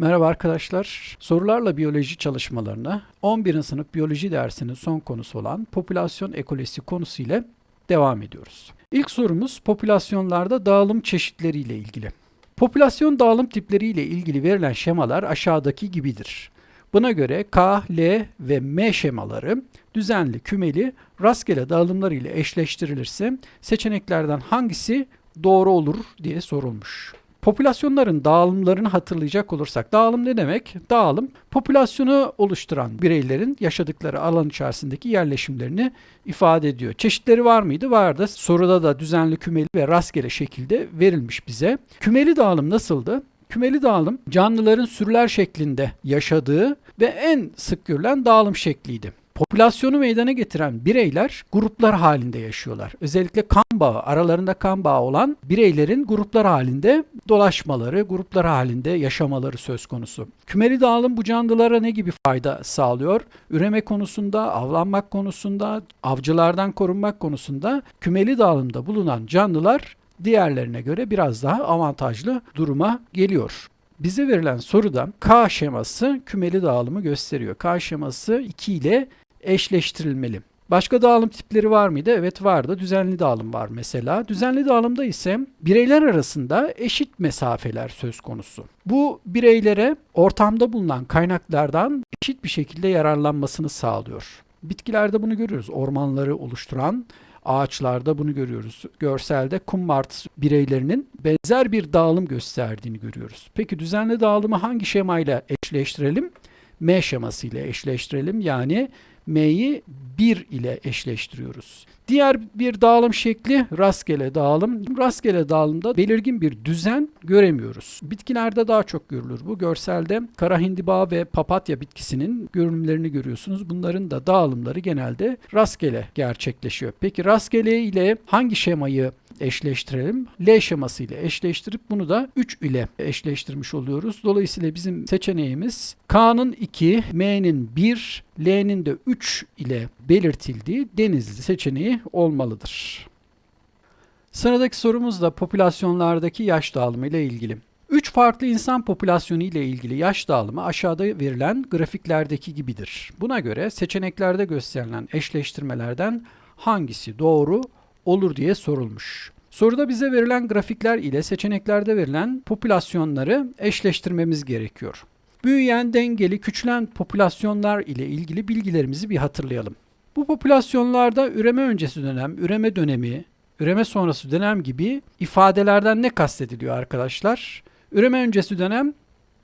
Merhaba arkadaşlar. Sorularla biyoloji çalışmalarına 11. sınıf biyoloji dersinin son konusu olan popülasyon ekolojisi konusu ile devam ediyoruz. İlk sorumuz popülasyonlarda dağılım çeşitleri ile ilgili. Popülasyon dağılım tipleri ile ilgili verilen şemalar aşağıdaki gibidir. Buna göre K, L ve M şemaları düzenli, kümeli, rastgele dağılımlar ile eşleştirilirse seçeneklerden hangisi doğru olur diye sorulmuş. Popülasyonların dağılımlarını hatırlayacak olursak, dağılım ne demek? Dağılım, popülasyonu oluşturan bireylerin yaşadıkları alan içerisindeki yerleşimlerini ifade ediyor. Çeşitleri var mıydı? Vardı. Soruda da düzenli, kümeli ve rastgele şekilde verilmiş bize. Kümeli dağılım nasıldı? Kümeli dağılım canlıların sürüler şeklinde yaşadığı ve en sık görülen dağılım şekliydi. Popülasyonu meydana getiren bireyler gruplar halinde yaşıyorlar. Özellikle kan bağı, aralarında kan bağı olan bireylerin gruplar halinde dolaşmaları, gruplar halinde yaşamaları söz konusu. Kümeli dağılım bu canlılara ne gibi fayda sağlıyor? Üreme konusunda, avlanmak konusunda, avcılardan korunmak konusunda kümeli dağılımda bulunan canlılar diğerlerine göre biraz daha avantajlı duruma geliyor. Bize verilen soruda K şeması kümeli dağılımı gösteriyor. K şeması 2 ile eşleştirilmeli. Başka dağılım tipleri var mıydı? Evet vardı. Düzenli dağılım var mesela. Düzenli dağılımda ise bireyler arasında eşit mesafeler söz konusu. Bu bireylere ortamda bulunan kaynaklardan eşit bir şekilde yararlanmasını sağlıyor. Bitkilerde bunu görüyoruz. Ormanları oluşturan ağaçlarda bunu görüyoruz. Görselde kum martısı bireylerinin benzer bir dağılım gösterdiğini görüyoruz. Peki düzenli dağılımı hangi şemayla eşleştirelim? M şeması ile eşleştirelim. Yani M'yi 1 ile eşleştiriyoruz. Diğer bir dağılım şekli rastgele dağılım. Rastgele dağılımda belirgin bir düzen göremiyoruz. Bitkilerde daha çok görülür bu. Görselde kara hindiba ve papatya bitkisinin görünümlerini görüyorsunuz. Bunların da dağılımları genelde rastgele gerçekleşiyor. Peki rastgele ile hangi şemayı eşleştirelim. L şeması ile eşleştirip bunu da 3 ile eşleştirmiş oluyoruz. Dolayısıyla bizim seçeneğimiz K'nın 2, M'nin 1, L'nin de 3 ile belirtildiği denizli seçeneği olmalıdır. Sıradaki sorumuz da popülasyonlardaki yaş dağılımı ile ilgili. Üç farklı insan popülasyonu ile ilgili yaş dağılımı aşağıda verilen grafiklerdeki gibidir. Buna göre seçeneklerde gösterilen eşleştirmelerden hangisi doğru olur diye sorulmuş. Soruda bize verilen grafikler ile seçeneklerde verilen popülasyonları eşleştirmemiz gerekiyor. Büyüyen, dengeli, küçülen popülasyonlar ile ilgili bilgilerimizi bir hatırlayalım. Bu popülasyonlarda üreme öncesi dönem, üreme dönemi, üreme sonrası dönem gibi ifadelerden ne kastediliyor arkadaşlar? Üreme öncesi dönem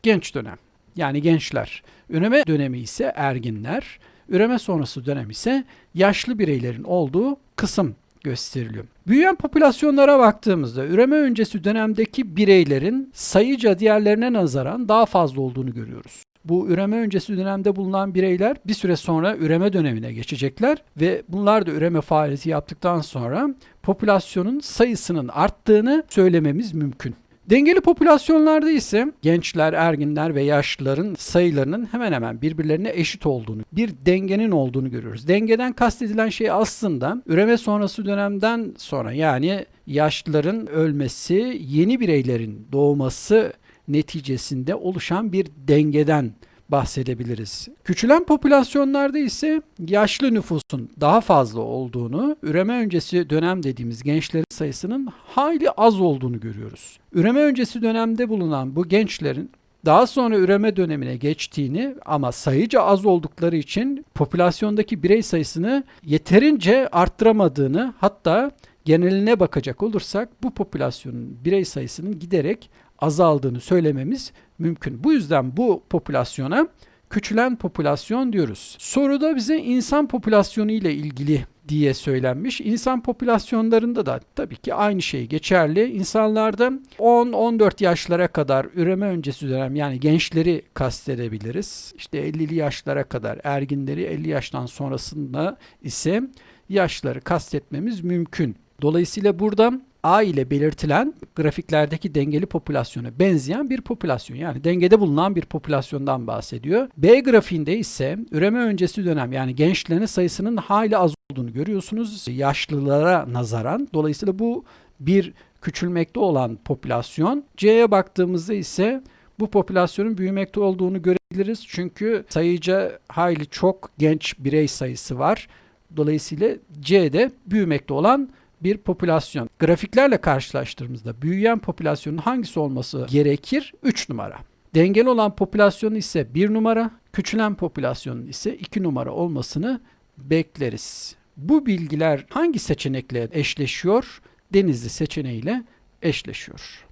genç dönem. Yani gençler. Üreme dönemi ise erginler. Üreme sonrası dönem ise yaşlı bireylerin olduğu kısım gösteriliyor. Büyüyen popülasyonlara baktığımızda üreme öncesi dönemdeki bireylerin sayıca diğerlerine nazaran daha fazla olduğunu görüyoruz. Bu üreme öncesi dönemde bulunan bireyler bir süre sonra üreme dönemine geçecekler ve bunlar da üreme faaliyeti yaptıktan sonra popülasyonun sayısının arttığını söylememiz mümkün. Dengeli popülasyonlarda ise gençler, erginler ve yaşlıların sayılarının hemen hemen birbirlerine eşit olduğunu, bir dengenin olduğunu görüyoruz. Dengeden kastedilen şey aslında üreme sonrası dönemden sonra yani yaşlıların ölmesi, yeni bireylerin doğması neticesinde oluşan bir dengeden bahsedebiliriz. Küçülen popülasyonlarda ise yaşlı nüfusun daha fazla olduğunu, üreme öncesi dönem dediğimiz gençlerin sayısının hayli az olduğunu görüyoruz. Üreme öncesi dönemde bulunan bu gençlerin daha sonra üreme dönemine geçtiğini ama sayıca az oldukları için popülasyondaki birey sayısını yeterince arttıramadığını hatta geneline bakacak olursak bu popülasyonun birey sayısının giderek azaldığını söylememiz mümkün. Bu yüzden bu popülasyona küçülen popülasyon diyoruz. Soruda bize insan popülasyonu ile ilgili diye söylenmiş. İnsan popülasyonlarında da tabii ki aynı şey geçerli. İnsanlarda 10-14 yaşlara kadar üreme öncesi dönem yani gençleri kastedebiliriz. İşte 50'li yaşlara kadar erginleri 50 yaştan sonrasında ise yaşları kastetmemiz mümkün. Dolayısıyla burada A ile belirtilen grafiklerdeki dengeli popülasyona benzeyen bir popülasyon. Yani dengede bulunan bir popülasyondan bahsediyor. B grafiğinde ise üreme öncesi dönem yani gençlerin sayısının hayli az olduğunu görüyorsunuz yaşlılara nazaran. Dolayısıyla bu bir küçülmekte olan popülasyon. C'ye baktığımızda ise Bu popülasyonun büyümekte olduğunu görebiliriz. Çünkü sayıca hayli çok genç birey sayısı var. Dolayısıyla C'de büyümekte olan bir popülasyon. Grafiklerle karşılaştırdığımızda büyüyen popülasyonun hangisi olması gerekir? 3 numara. Dengeli olan popülasyonun ise 1 numara, küçülen popülasyonun ise 2 numara olmasını bekleriz. Bu bilgiler hangi seçenekle eşleşiyor? Denizli seçeneğiyle eşleşiyor.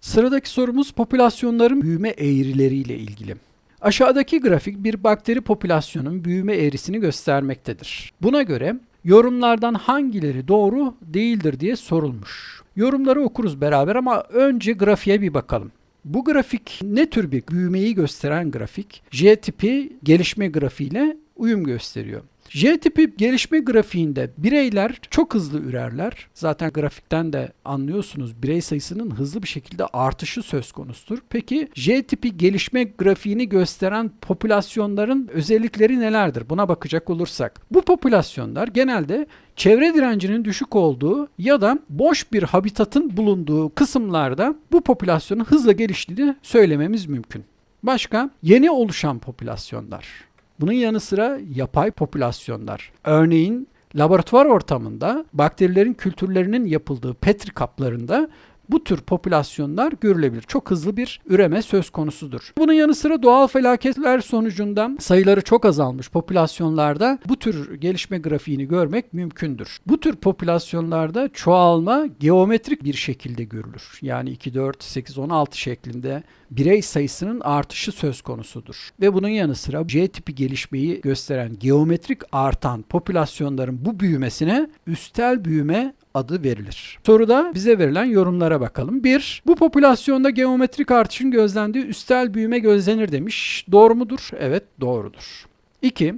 Sıradaki sorumuz popülasyonların büyüme eğrileriyle ilgili. Aşağıdaki grafik bir bakteri popülasyonun büyüme eğrisini göstermektedir. Buna göre yorumlardan hangileri doğru değildir diye sorulmuş. Yorumları okuruz beraber ama önce grafiğe bir bakalım. Bu grafik ne tür bir büyümeyi gösteren grafik? J tipi gelişme grafiğiyle uyum gösteriyor. J tipi gelişme grafiğinde bireyler çok hızlı ürerler. Zaten grafikten de anlıyorsunuz birey sayısının hızlı bir şekilde artışı söz konusudur. Peki J tipi gelişme grafiğini gösteren popülasyonların özellikleri nelerdir? Buna bakacak olursak. Bu popülasyonlar genelde çevre direncinin düşük olduğu ya da boş bir habitatın bulunduğu kısımlarda bu popülasyonun hızla geliştiğini söylememiz mümkün. Başka yeni oluşan popülasyonlar. Bunun yanı sıra yapay popülasyonlar. Örneğin laboratuvar ortamında bakterilerin kültürlerinin yapıldığı petri kaplarında bu tür popülasyonlar görülebilir. Çok hızlı bir üreme söz konusudur. Bunun yanı sıra doğal felaketler sonucunda sayıları çok azalmış popülasyonlarda bu tür gelişme grafiğini görmek mümkündür. Bu tür popülasyonlarda çoğalma geometrik bir şekilde görülür. Yani 2, 4, 8, 16 şeklinde birey sayısının artışı söz konusudur. Ve bunun yanı sıra C tipi gelişmeyi gösteren geometrik artan popülasyonların bu büyümesine üstel büyüme adı verilir. Soruda bize verilen yorumlara bakalım. 1. Bu popülasyonda geometrik artışın gözlendiği üstel büyüme gözlenir demiş. Doğru mudur? Evet doğrudur. 2.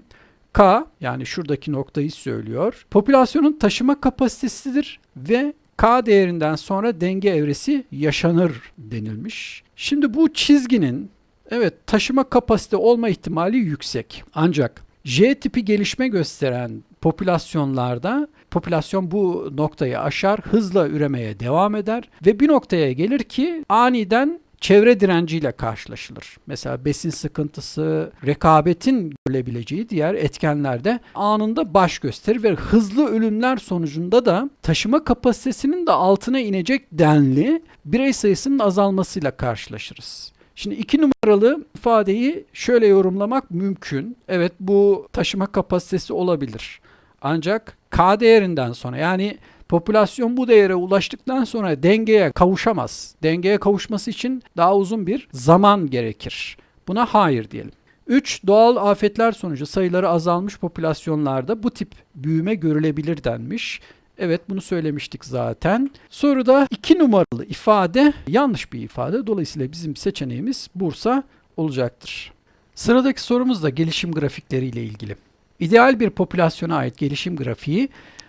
K yani şuradaki noktayı söylüyor. Popülasyonun taşıma kapasitesidir ve K değerinden sonra denge evresi yaşanır denilmiş. Şimdi bu çizginin evet taşıma kapasite olma ihtimali yüksek. Ancak J tipi gelişme gösteren popülasyonlarda popülasyon bu noktayı aşar, hızla üremeye devam eder ve bir noktaya gelir ki aniden çevre direnciyle karşılaşılır. Mesela besin sıkıntısı, rekabetin görülebileceği diğer etkenlerde anında baş gösterir ve hızlı ölümler sonucunda da taşıma kapasitesinin de altına inecek denli birey sayısının azalmasıyla karşılaşırız. Şimdi iki numaralı ifadeyi şöyle yorumlamak mümkün. Evet bu taşıma kapasitesi olabilir. Ancak K değerinden sonra yani popülasyon bu değere ulaştıktan sonra dengeye kavuşamaz. Dengeye kavuşması için daha uzun bir zaman gerekir. Buna hayır diyelim. 3. Doğal afetler sonucu sayıları azalmış popülasyonlarda bu tip büyüme görülebilir denmiş. Evet bunu söylemiştik zaten. Soruda 2 numaralı ifade yanlış bir ifade. Dolayısıyla bizim seçeneğimiz Bursa olacaktır. Sıradaki sorumuz da gelişim grafikleri ile ilgili. İdeal bir popülasyona ait gelişim grafiği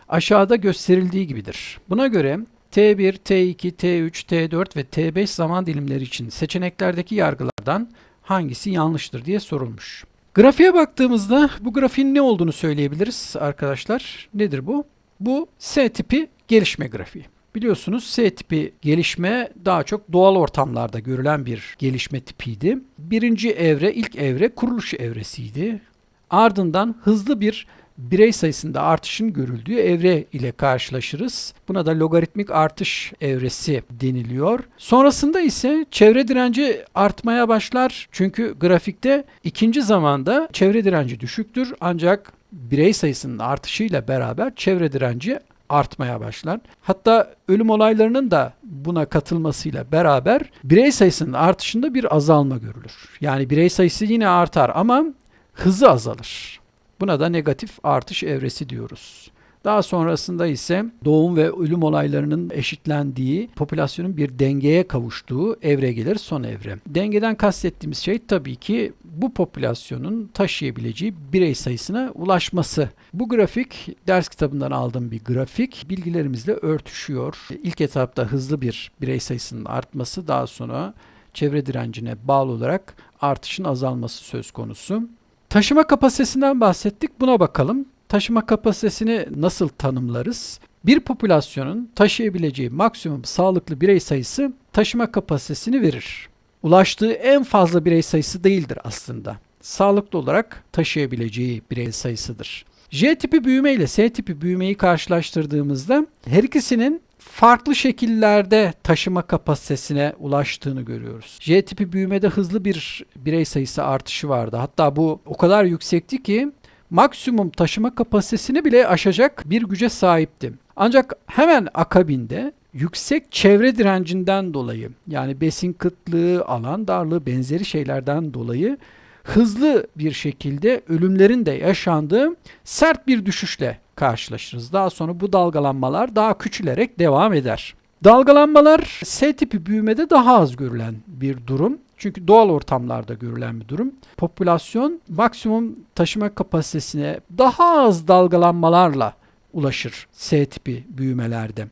aşağıda gösterildiği gibidir. Buna göre T1, T2, T3, T4 ve T5 zaman dilimleri için seçeneklerdeki yargılardan hangisi yanlıştır diye sorulmuş. Grafiğe baktığımızda bu grafiğin ne olduğunu söyleyebiliriz arkadaşlar. Nedir bu? Bu S tipi gelişme grafiği. Biliyorsunuz S tipi gelişme daha çok doğal ortamlarda görülen bir gelişme tipiydi. Birinci evre, ilk evre kuruluş evresiydi. Ardından hızlı bir birey sayısında artışın görüldüğü evre ile karşılaşırız. Buna da logaritmik artış evresi deniliyor. Sonrasında ise çevre direnci artmaya başlar. Çünkü grafikte ikinci zamanda çevre direnci düşüktür. Ancak birey sayısının artışıyla beraber çevre direnci artmaya başlar. Hatta ölüm olaylarının da buna katılmasıyla beraber birey sayısının artışında bir azalma görülür. Yani birey sayısı yine artar ama hızı azalır. Buna da negatif artış evresi diyoruz. Daha sonrasında ise doğum ve ölüm olaylarının eşitlendiği, popülasyonun bir dengeye kavuştuğu evre gelir son evre. Dengeden kastettiğimiz şey tabii ki bu popülasyonun taşıyabileceği birey sayısına ulaşması. Bu grafik ders kitabından aldığım bir grafik bilgilerimizle örtüşüyor. İlk etapta hızlı bir birey sayısının artması daha sonra çevre direncine bağlı olarak artışın azalması söz konusu. Taşıma kapasitesinden bahsettik. Buna bakalım. Taşıma kapasitesini nasıl tanımlarız? Bir popülasyonun taşıyabileceği maksimum sağlıklı birey sayısı taşıma kapasitesini verir. Ulaştığı en fazla birey sayısı değildir aslında. Sağlıklı olarak taşıyabileceği birey sayısıdır. J tipi büyüme ile S tipi büyümeyi karşılaştırdığımızda her ikisinin farklı şekillerde taşıma kapasitesine ulaştığını görüyoruz. J tipi büyümede hızlı bir birey sayısı artışı vardı. Hatta bu o kadar yüksekti ki maksimum taşıma kapasitesini bile aşacak bir güce sahipti. Ancak hemen akabinde yüksek çevre direncinden dolayı yani besin kıtlığı, alan darlığı benzeri şeylerden dolayı hızlı bir şekilde ölümlerin de yaşandığı sert bir düşüşle karşılaşırız. Daha sonra bu dalgalanmalar daha küçülerek devam eder. Dalgalanmalar S tipi büyümede daha az görülen bir durum. Çünkü doğal ortamlarda görülen bir durum. Popülasyon maksimum taşıma kapasitesine daha az dalgalanmalarla ulaşır S tipi büyümelerde.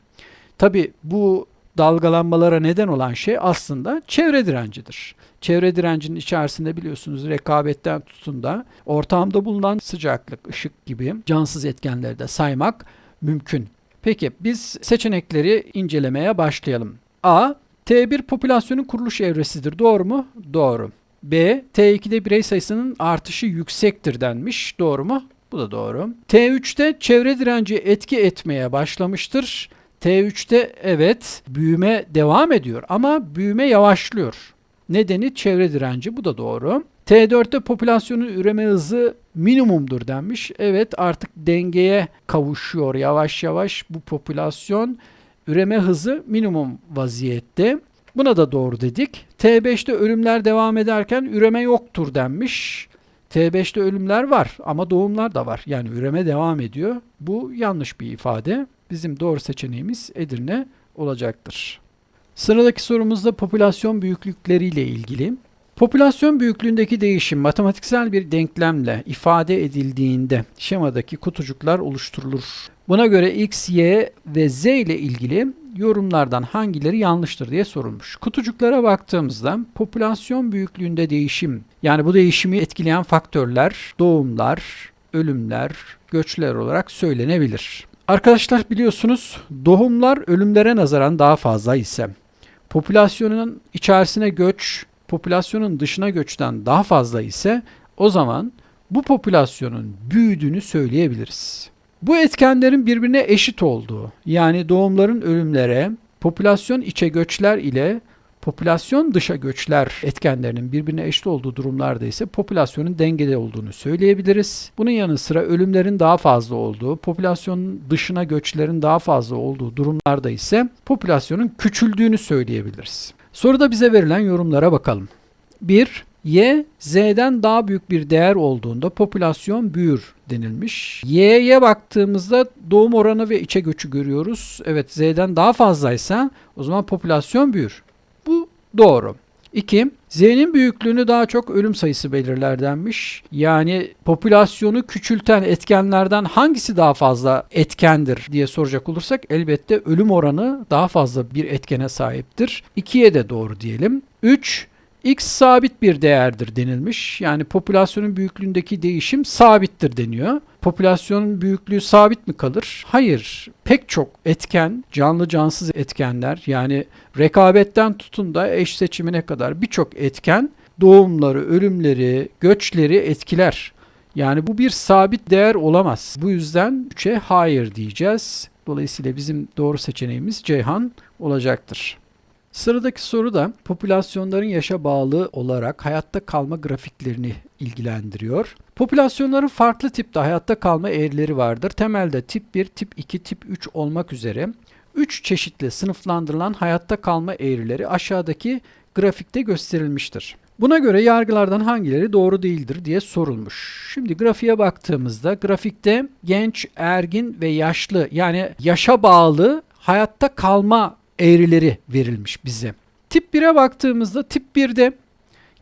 Tabi bu dalgalanmalara neden olan şey aslında çevre direncidir. Çevre direncinin içerisinde biliyorsunuz rekabetten tutun da ortamda bulunan sıcaklık, ışık gibi cansız etkenleri de saymak mümkün. Peki biz seçenekleri incelemeye başlayalım. A. T1 popülasyonun kuruluş evresidir. Doğru mu? Doğru. B. T2'de birey sayısının artışı yüksektir denmiş. Doğru mu? Bu da doğru. T3'te çevre direnci etki etmeye başlamıştır. T3'te evet büyüme devam ediyor ama büyüme yavaşlıyor. Nedeni çevre direnci bu da doğru. T4'te popülasyonun üreme hızı minimumdur denmiş. Evet artık dengeye kavuşuyor yavaş yavaş bu popülasyon üreme hızı minimum vaziyette. Buna da doğru dedik. T5'te ölümler devam ederken üreme yoktur denmiş. T5'te ölümler var ama doğumlar da var. Yani üreme devam ediyor. Bu yanlış bir ifade. Bizim doğru seçeneğimiz Edirne olacaktır. Sıradaki sorumuzda popülasyon büyüklükleriyle ilgili. Popülasyon büyüklüğündeki değişim matematiksel bir denklemle ifade edildiğinde şemadaki kutucuklar oluşturulur. Buna göre x, y ve z ile ilgili yorumlardan hangileri yanlıştır diye sorulmuş. Kutucuklara baktığımızda popülasyon büyüklüğünde değişim yani bu değişimi etkileyen faktörler doğumlar, ölümler, göçler olarak söylenebilir. Arkadaşlar biliyorsunuz doğumlar ölümlere nazaran daha fazla ise popülasyonun içerisine göç popülasyonun dışına göçten daha fazla ise o zaman bu popülasyonun büyüdüğünü söyleyebiliriz. Bu etkenlerin birbirine eşit olduğu yani doğumların ölümlere, popülasyon içe göçler ile popülasyon dışa göçler etkenlerinin birbirine eşit olduğu durumlarda ise popülasyonun dengede olduğunu söyleyebiliriz. Bunun yanı sıra ölümlerin daha fazla olduğu, popülasyonun dışına göçlerin daha fazla olduğu durumlarda ise popülasyonun küçüldüğünü söyleyebiliriz. Soruda bize verilen yorumlara bakalım. 1. Y, Z'den daha büyük bir değer olduğunda popülasyon büyür denilmiş. Y'ye baktığımızda doğum oranı ve içe göçü görüyoruz. Evet Z'den daha fazlaysa o zaman popülasyon büyür. Doğru. 2. Z'nin büyüklüğünü daha çok ölüm sayısı belirler denmiş. Yani popülasyonu küçülten etkenlerden hangisi daha fazla etkendir diye soracak olursak elbette ölüm oranı daha fazla bir etkene sahiptir. 2'ye de doğru diyelim. 3. X sabit bir değerdir denilmiş. Yani popülasyonun büyüklüğündeki değişim sabittir deniyor. Popülasyonun büyüklüğü sabit mi kalır? Hayır. Pek çok etken, canlı cansız etkenler yani rekabetten tutun da eş seçimine kadar birçok etken doğumları, ölümleri, göçleri etkiler. Yani bu bir sabit değer olamaz. Bu yüzden 3'e hayır diyeceğiz. Dolayısıyla bizim doğru seçeneğimiz Ceyhan olacaktır. Sıradaki soru da popülasyonların yaşa bağlı olarak hayatta kalma grafiklerini ilgilendiriyor. Popülasyonların farklı tipte hayatta kalma eğrileri vardır. Temelde tip 1, tip 2, tip 3 olmak üzere 3 çeşitli sınıflandırılan hayatta kalma eğrileri aşağıdaki grafikte gösterilmiştir. Buna göre yargılardan hangileri doğru değildir diye sorulmuş. Şimdi grafiğe baktığımızda grafikte genç, ergin ve yaşlı yani yaşa bağlı hayatta kalma eğrileri verilmiş bize. Tip 1'e baktığımızda tip 1'de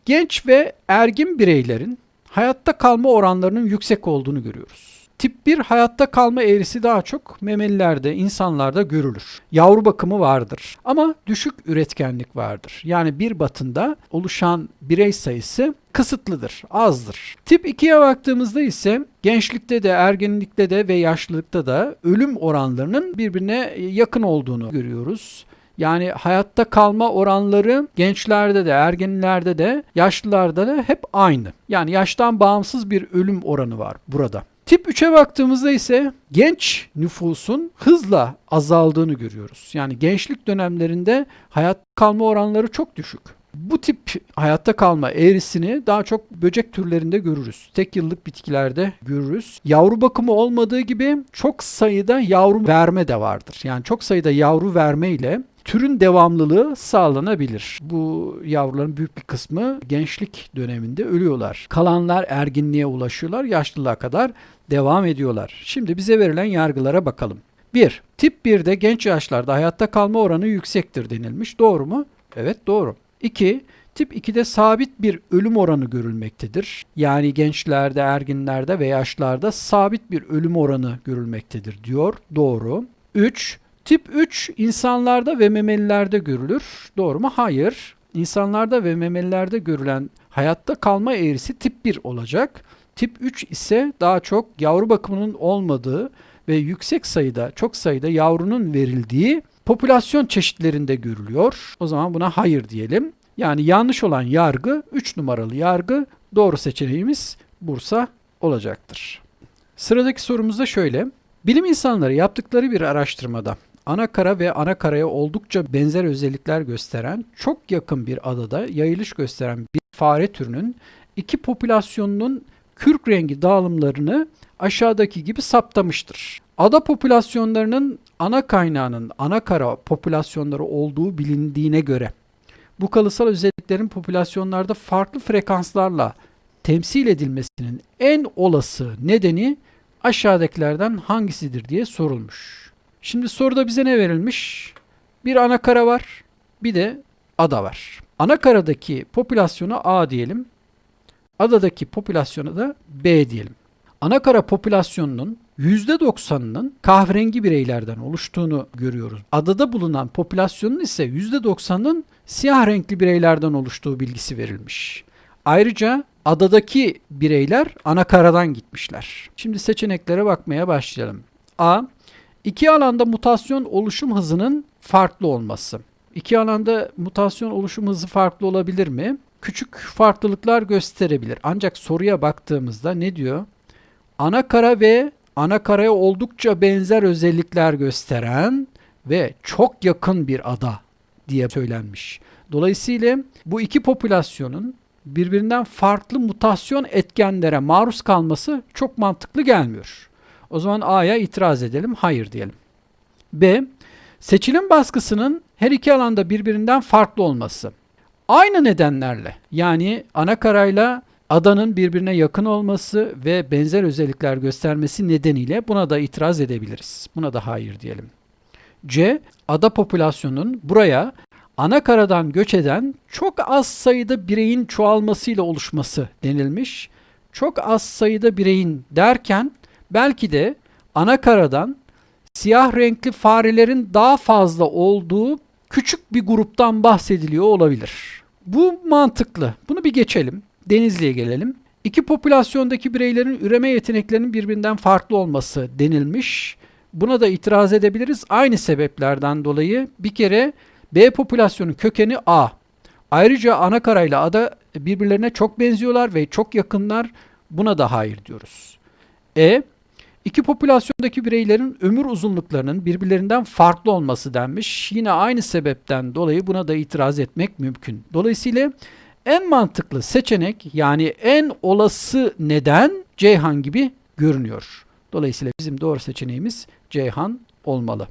genç ve ergin bireylerin hayatta kalma oranlarının yüksek olduğunu görüyoruz. Tip 1 hayatta kalma eğrisi daha çok memelilerde, insanlarda görülür. Yavru bakımı vardır ama düşük üretkenlik vardır. Yani bir batında oluşan birey sayısı kısıtlıdır, azdır. Tip 2'ye baktığımızda ise gençlikte de, ergenlikte de ve yaşlılıkta da ölüm oranlarının birbirine yakın olduğunu görüyoruz. Yani hayatta kalma oranları gençlerde de, ergenlerde de, yaşlılarda da hep aynı. Yani yaştan bağımsız bir ölüm oranı var burada. Tip 3'e baktığımızda ise genç nüfusun hızla azaldığını görüyoruz. Yani gençlik dönemlerinde hayatta kalma oranları çok düşük. Bu tip hayatta kalma eğrisini daha çok böcek türlerinde görürüz. Tek yıllık bitkilerde görürüz. Yavru bakımı olmadığı gibi çok sayıda yavru verme de vardır. Yani çok sayıda yavru verme ile türün devamlılığı sağlanabilir. Bu yavruların büyük bir kısmı gençlik döneminde ölüyorlar. Kalanlar erginliğe ulaşıyorlar, yaşlılığa kadar devam ediyorlar. Şimdi bize verilen yargılara bakalım. 1. Tip 1'de genç yaşlarda hayatta kalma oranı yüksektir denilmiş. Doğru mu? Evet doğru. 2. Tip 2'de sabit bir ölüm oranı görülmektedir. Yani gençlerde, erginlerde ve yaşlarda sabit bir ölüm oranı görülmektedir diyor. Doğru. 3. Tip 3 insanlarda ve memelilerde görülür. Doğru mu? Hayır. İnsanlarda ve memelilerde görülen hayatta kalma eğrisi tip 1 olacak. Tip 3 ise daha çok yavru bakımının olmadığı ve yüksek sayıda, çok sayıda yavrunun verildiği popülasyon çeşitlerinde görülüyor. O zaman buna hayır diyelim. Yani yanlış olan yargı 3 numaralı yargı doğru seçeneğimiz Bursa olacaktır. Sıradaki sorumuz da şöyle. Bilim insanları yaptıkları bir araştırmada ana kara ve ana karaya oldukça benzer özellikler gösteren çok yakın bir adada yayılış gösteren bir fare türünün iki popülasyonunun kürk rengi dağılımlarını aşağıdaki gibi saptamıştır. Ada popülasyonlarının ana kaynağının ana kara popülasyonları olduğu bilindiğine göre bu kalıtsal özelliklerin popülasyonlarda farklı frekanslarla temsil edilmesinin en olası nedeni aşağıdakilerden hangisidir diye sorulmuş. Şimdi soruda bize ne verilmiş? Bir ana kara var, bir de ada var. Ana karadaki popülasyona A diyelim. Adadaki popülasyona da B diyelim. Ana kara popülasyonunun %90'ının kahverengi bireylerden oluştuğunu görüyoruz. Adada bulunan popülasyonun ise %90'ının siyah renkli bireylerden oluştuğu bilgisi verilmiş. Ayrıca adadaki bireyler ana karadan gitmişler. Şimdi seçeneklere bakmaya başlayalım. A. İki alanda mutasyon oluşum hızının farklı olması. İki alanda mutasyon oluşum hızı farklı olabilir mi? Küçük farklılıklar gösterebilir. Ancak soruya baktığımızda ne diyor? Ana kara ve ana karaya oldukça benzer özellikler gösteren ve çok yakın bir ada diye söylenmiş. Dolayısıyla bu iki popülasyonun birbirinden farklı mutasyon etkenlere maruz kalması çok mantıklı gelmiyor. O zaman A'ya itiraz edelim, hayır diyelim. B. Seçilim baskısının her iki alanda birbirinden farklı olması. Aynı nedenlerle yani ana karayla adanın birbirine yakın olması ve benzer özellikler göstermesi nedeniyle buna da itiraz edebiliriz. Buna da hayır diyelim. C. Ada popülasyonunun buraya ana karadan göç eden çok az sayıda bireyin çoğalmasıyla oluşması denilmiş. Çok az sayıda bireyin derken belki de ana karadan siyah renkli farelerin daha fazla olduğu küçük bir gruptan bahsediliyor olabilir. Bu mantıklı. Bunu bir geçelim. Denizli'ye gelelim. İki popülasyondaki bireylerin üreme yeteneklerinin birbirinden farklı olması denilmiş. Buna da itiraz edebiliriz. Aynı sebeplerden dolayı bir kere B popülasyonun kökeni A. Ayrıca ana karayla ada birbirlerine çok benziyorlar ve çok yakınlar. Buna da hayır diyoruz. E. İki popülasyondaki bireylerin ömür uzunluklarının birbirlerinden farklı olması denmiş. Yine aynı sebepten dolayı buna da itiraz etmek mümkün. Dolayısıyla en mantıklı seçenek yani en olası neden Ceyhan gibi görünüyor. Dolayısıyla bizim doğru seçeneğimiz Ceyhan olmalı.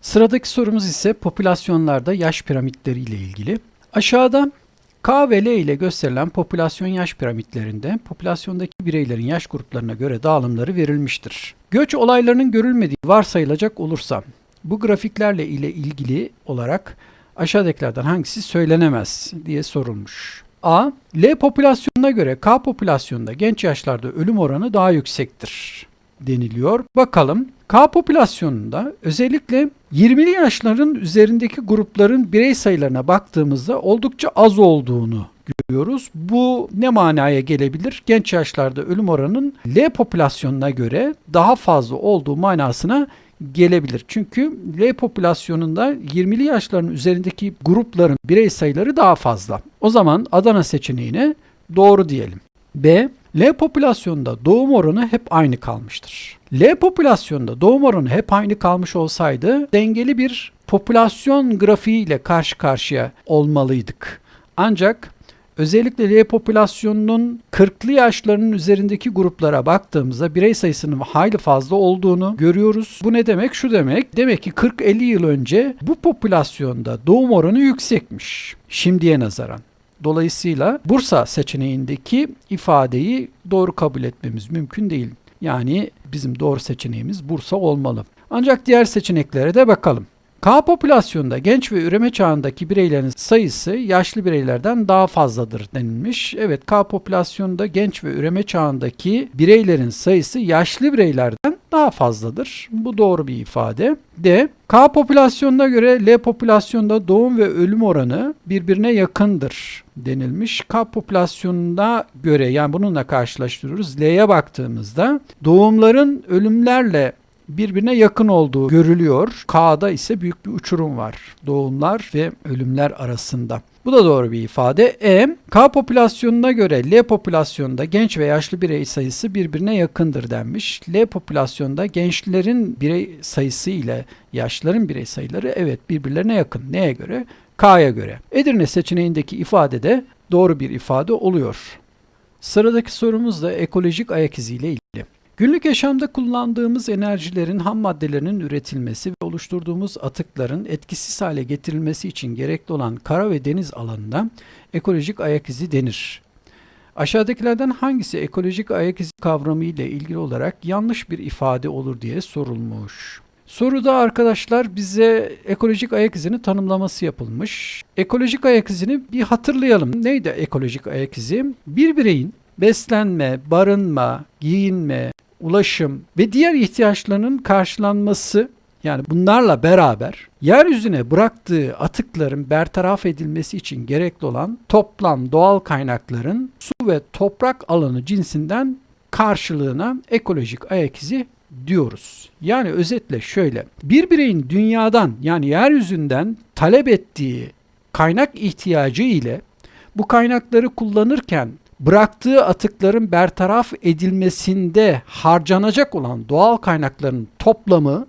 Sıradaki sorumuz ise popülasyonlarda yaş piramitleri ile ilgili. Aşağıda K ve L ile gösterilen popülasyon yaş piramitlerinde popülasyondaki bireylerin yaş gruplarına göre dağılımları verilmiştir. Göç olaylarının görülmediği varsayılacak olursa bu grafiklerle ile ilgili olarak aşağıdakilerden hangisi söylenemez diye sorulmuş. A. L popülasyonuna göre K popülasyonunda genç yaşlarda ölüm oranı daha yüksektir deniliyor. Bakalım K popülasyonunda özellikle 20'li yaşların üzerindeki grupların birey sayılarına baktığımızda oldukça az olduğunu görüyoruz. Bu ne manaya gelebilir? Genç yaşlarda ölüm oranının L popülasyonuna göre daha fazla olduğu manasına gelebilir. Çünkü L popülasyonunda 20'li yaşların üzerindeki grupların birey sayıları daha fazla. O zaman Adana seçeneğine doğru diyelim. B. L popülasyonunda doğum oranı hep aynı kalmıştır. L popülasyonunda doğum oranı hep aynı kalmış olsaydı dengeli bir popülasyon grafiği ile karşı karşıya olmalıydık. Ancak özellikle L popülasyonunun 40'lı yaşlarının üzerindeki gruplara baktığımızda birey sayısının hayli fazla olduğunu görüyoruz. Bu ne demek? Şu demek. Demek ki 40-50 yıl önce bu popülasyonda doğum oranı yüksekmiş şimdiye nazaran. Dolayısıyla Bursa seçeneğindeki ifadeyi doğru kabul etmemiz mümkün değil. Yani bizim doğru seçeneğimiz Bursa olmalı. Ancak diğer seçeneklere de bakalım. K popülasyonda genç ve üreme çağındaki bireylerin sayısı yaşlı bireylerden daha fazladır denilmiş. Evet K popülasyonda genç ve üreme çağındaki bireylerin sayısı yaşlı bireylerden daha fazladır. Bu doğru bir ifade. D. K popülasyonuna göre L popülasyonda doğum ve ölüm oranı birbirine yakındır denilmiş. K popülasyonuna göre yani bununla karşılaştırıyoruz. L'ye baktığımızda doğumların ölümlerle birbirine yakın olduğu görülüyor. K'da ise büyük bir uçurum var. Doğumlar ve ölümler arasında. Bu da doğru bir ifade. E, K popülasyonuna göre L popülasyonunda genç ve yaşlı birey sayısı birbirine yakındır denmiş. L popülasyonda gençlerin birey sayısı ile yaşlıların birey sayıları evet birbirlerine yakın. Neye göre? K'ya göre. Edirne seçeneğindeki ifade de doğru bir ifade oluyor. Sıradaki sorumuz da ekolojik ayak izi ile ilgili. Günlük yaşamda kullandığımız enerjilerin ham maddelerinin üretilmesi ve oluşturduğumuz atıkların etkisiz hale getirilmesi için gerekli olan kara ve deniz alanına ekolojik ayak izi denir. Aşağıdakilerden hangisi ekolojik ayak izi kavramı ile ilgili olarak yanlış bir ifade olur diye sorulmuş. Soruda arkadaşlar bize ekolojik ayak izini tanımlaması yapılmış. Ekolojik ayak izini bir hatırlayalım. Neydi ekolojik ayak izi? Bir bireyin beslenme, barınma, giyinme, ulaşım ve diğer ihtiyaçlarının karşılanması yani bunlarla beraber yeryüzüne bıraktığı atıkların bertaraf edilmesi için gerekli olan toplam doğal kaynakların su ve toprak alanı cinsinden karşılığına ekolojik ayak izi diyoruz. Yani özetle şöyle. Bir bireyin dünyadan yani yeryüzünden talep ettiği kaynak ihtiyacı ile bu kaynakları kullanırken bıraktığı atıkların bertaraf edilmesinde harcanacak olan doğal kaynakların toplamı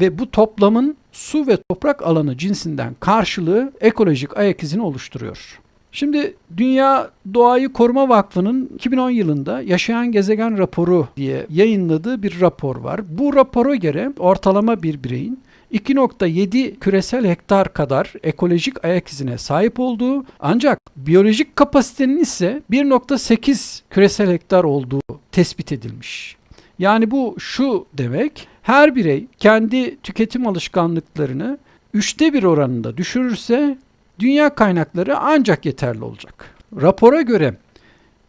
ve bu toplamın su ve toprak alanı cinsinden karşılığı ekolojik ayak izini oluşturuyor. Şimdi Dünya Doğayı Koruma Vakfı'nın 2010 yılında Yaşayan Gezegen raporu diye yayınladığı bir rapor var. Bu rapora göre ortalama bir bireyin 2.7 küresel hektar kadar ekolojik ayak izine sahip olduğu ancak biyolojik kapasitenin ise 1.8 küresel hektar olduğu tespit edilmiş. Yani bu şu demek her birey kendi tüketim alışkanlıklarını üçte bir oranında düşürürse dünya kaynakları ancak yeterli olacak. Rapora göre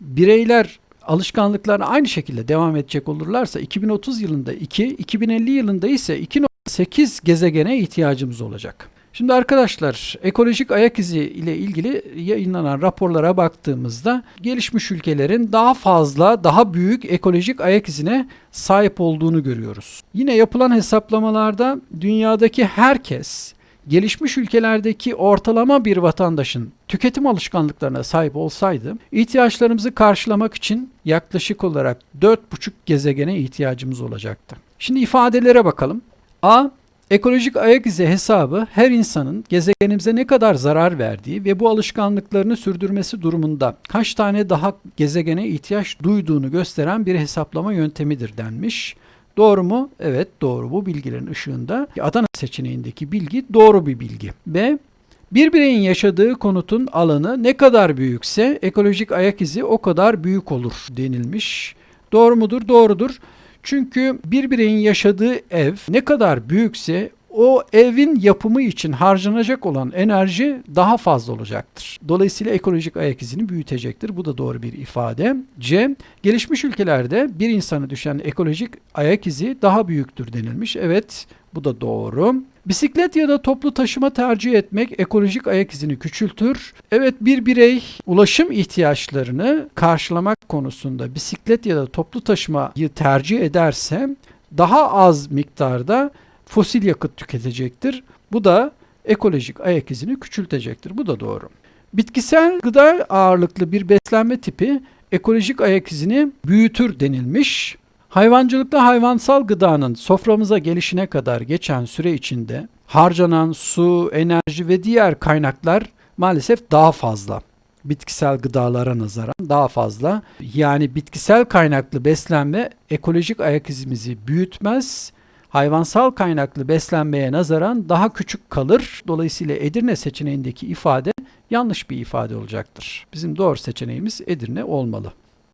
bireyler alışkanlıklarına aynı şekilde devam edecek olurlarsa 2030 yılında 2, 2050 yılında ise 2.8 gezegene ihtiyacımız olacak. Şimdi arkadaşlar ekolojik ayak izi ile ilgili yayınlanan raporlara baktığımızda gelişmiş ülkelerin daha fazla, daha büyük ekolojik ayak izine sahip olduğunu görüyoruz. Yine yapılan hesaplamalarda dünyadaki herkes gelişmiş ülkelerdeki ortalama bir vatandaşın tüketim alışkanlıklarına sahip olsaydı ihtiyaçlarımızı karşılamak için yaklaşık olarak 4,5 gezegene ihtiyacımız olacaktı. Şimdi ifadelere bakalım. A. Ekolojik ayak izi hesabı her insanın gezegenimize ne kadar zarar verdiği ve bu alışkanlıklarını sürdürmesi durumunda kaç tane daha gezegene ihtiyaç duyduğunu gösteren bir hesaplama yöntemidir denmiş. Doğru mu? Evet doğru. Bu bilgilerin ışığında Adana seçeneğindeki bilgi doğru bir bilgi. B. Bir bireyin yaşadığı konutun alanı ne kadar büyükse ekolojik ayak izi o kadar büyük olur denilmiş. Doğru mudur? Doğrudur. Çünkü bir bireyin yaşadığı ev ne kadar büyükse o evin yapımı için harcanacak olan enerji daha fazla olacaktır. Dolayısıyla ekolojik ayak izini büyütecektir. Bu da doğru bir ifade. C. Gelişmiş ülkelerde bir insana düşen ekolojik ayak izi daha büyüktür denilmiş. Evet bu da doğru. Bisiklet ya da toplu taşıma tercih etmek ekolojik ayak izini küçültür. Evet bir birey ulaşım ihtiyaçlarını karşılamak konusunda bisiklet ya da toplu taşımayı tercih ederse daha az miktarda fosil yakıt tüketecektir. Bu da ekolojik ayak izini küçültecektir. Bu da doğru. Bitkisel gıda ağırlıklı bir beslenme tipi ekolojik ayak izini büyütür denilmiş. Hayvancılıkta hayvansal gıdanın soframıza gelişine kadar geçen süre içinde harcanan su, enerji ve diğer kaynaklar maalesef daha fazla. Bitkisel gıdalara nazaran daha fazla. Yani bitkisel kaynaklı beslenme ekolojik ayak izimizi büyütmez. Hayvansal kaynaklı beslenmeye nazaran daha küçük kalır. Dolayısıyla Edirne seçeneğindeki ifade yanlış bir ifade olacaktır. Bizim doğru seçeneğimiz Edirne olmalı.